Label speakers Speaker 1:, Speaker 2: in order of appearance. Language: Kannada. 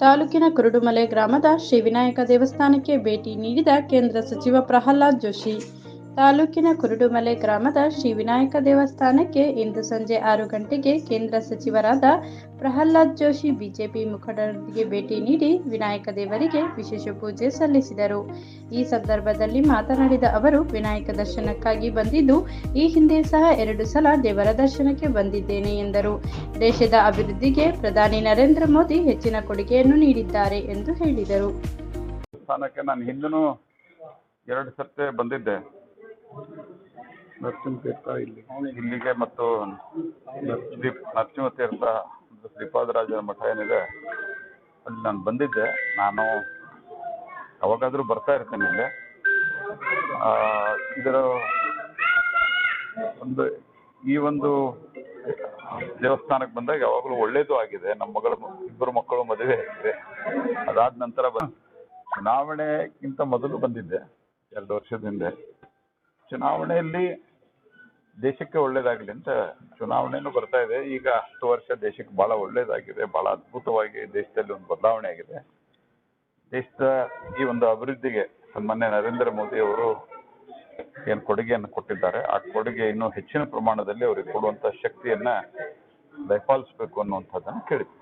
Speaker 1: ತಾಲೂಕಿನ ಕುರುಡುಮಲೆ ಗ್ರಾಮದ ಶ್ರೀ ವಿನಾಯಕ ದೇವಸ್ಥಾನಕ್ಕೆ ಭೇಟಿ ನೀಡಿದ ಕೇಂದ್ರ ಸಚಿವ ಪ್ರಹ್ಲಾದ್ ಜೋಶಿ. ತಾಲೂಕಿನ ಕುರುಡುಮಲೆ ಗ್ರಾಮದ ಶ್ರೀ ವಿನಾಯಕ ದೇವಸ್ಥಾನಕ್ಕೆ ಇಂದು ಸಂಜೆ ಆರು ಗಂಟೆಗೆ ಕೇಂದ್ರ ಸಚಿವರಾದ ಪ್ರಹ್ಲಾದ್ ಜೋಶಿ ಬಿಜೆಪಿ ಮುಖಂಡರೊಂದಿಗೆ ಭೇಟಿ ನೀಡಿ ವಿನಾಯಕ ದೇವರಿಗೆ ವಿಶೇಷ ಪೂಜೆ ಸಲ್ಲಿಸಿದರು. ಈ ಸಂದರ್ಭದಲ್ಲಿ ಮಾತನಾಡಿದ ಅವರು, ವಿನಾಯಕ ದರ್ಶನಕ್ಕಾಗಿ ಬಂದಿದ್ದು, ಈ ಹಿಂದೆ ಸಹ ಎರಡು ಸಲ ದೇವರ ದರ್ಶನಕ್ಕೆ ಬಂದಿದ್ದೇನೆ ಎಂದರು. ದೇಶದ ಅಭಿವೃದ್ಧಿಗೆ ಪ್ರಧಾನಿ ನರೇಂದ್ರ ಮೋದಿ ಹೆಚ್ಚಿನ ಕೊಡುಗೆಯನ್ನು ನೀಡಿದ್ದಾರೆ ಎಂದು ಹೇಳಿದರು.
Speaker 2: ಎರಡು ಬಂದಿದ್ದೆ.
Speaker 3: ನರಸಿಂಹ ಇಲ್ಲಿ.
Speaker 2: ಇಲ್ಲಿಗೆ ಮತ್ತು ಶ್ರೀ ನರಸಿಂಹ ಶ್ರೀಪಾದರಾಜರ ಮಠ ಏನಿದೆ ಅಲ್ಲಿ ನಾನು ಬಂದಿದ್ದೆ. ನಾನು ಯಾವಾಗಾದರೂ ಬರ್ತಾ ಇರ್ತೇನೆ ಇಲ್ಲಿ. ಆ, ಇದರ ಒಂದು ಈ ಒಂದು ದೇವಸ್ಥಾನಕ್ಕೆ ಬಂದಾಗ ಯಾವಾಗಲೂ ಒಳ್ಳೇದು ಆಗಿದೆ. ನಮ್ಮ ಮಗಳ ಇಬ್ಬರು ಮಕ್ಕಳು ಮದುವೆ ಆಗಿದೆ. ಅದಾದ ನಂತರ ಬಂದ ಚುನಾವಣೆಗಿಂತ ಮೊದಲು ಬಂದಿದ್ದೆ ಎರಡು ವರ್ಷದ ಹಿಂದೆ. ಚುನಾವಣೆಯಲ್ಲಿ ದೇಶಕ್ಕೆ ಒಳ್ಳೇದಾಗಲಿ ಅಂತ ಚುನಾವಣೆನೂ ಬರ್ತಾ ಇದೆ. ಈಗ ಹತ್ತು ವರ್ಷ ದೇಶಕ್ಕೆ ಬಹಳ ಒಳ್ಳೇದಾಗಿದೆ, ಬಹಳ ಅದ್ಭುತವಾಗಿ ದೇಶದಲ್ಲಿ ಒಂದು ಬದಲಾವಣೆ ಆಗಿದೆ. ದೇಶದ ಈ ಒಂದು ಅಭಿವೃದ್ಧಿಗೆ ಸನ್ಮಾನ್ಯ ನರೇಂದ್ರ ಮೋದಿ ಅವರು ಏನು ಕೊಡುಗೆಯನ್ನು ಕೊಟ್ಟಿದ್ದಾರೆ. ಆ ಕೊಡುಗೆ ಇನ್ನೂ ಹೆಚ್ಚಿನ ಪ್ರಮಾಣದಲ್ಲಿ ಅವರಿಗೆ ಕೊಡುವಂತ ಶಕ್ತಿಯನ್ನ ದಯಪಾಲಿಸಬೇಕು ಅನ್ನುವಂಥದ್ದನ್ನು ಕೇಳಿದ್ವಿ.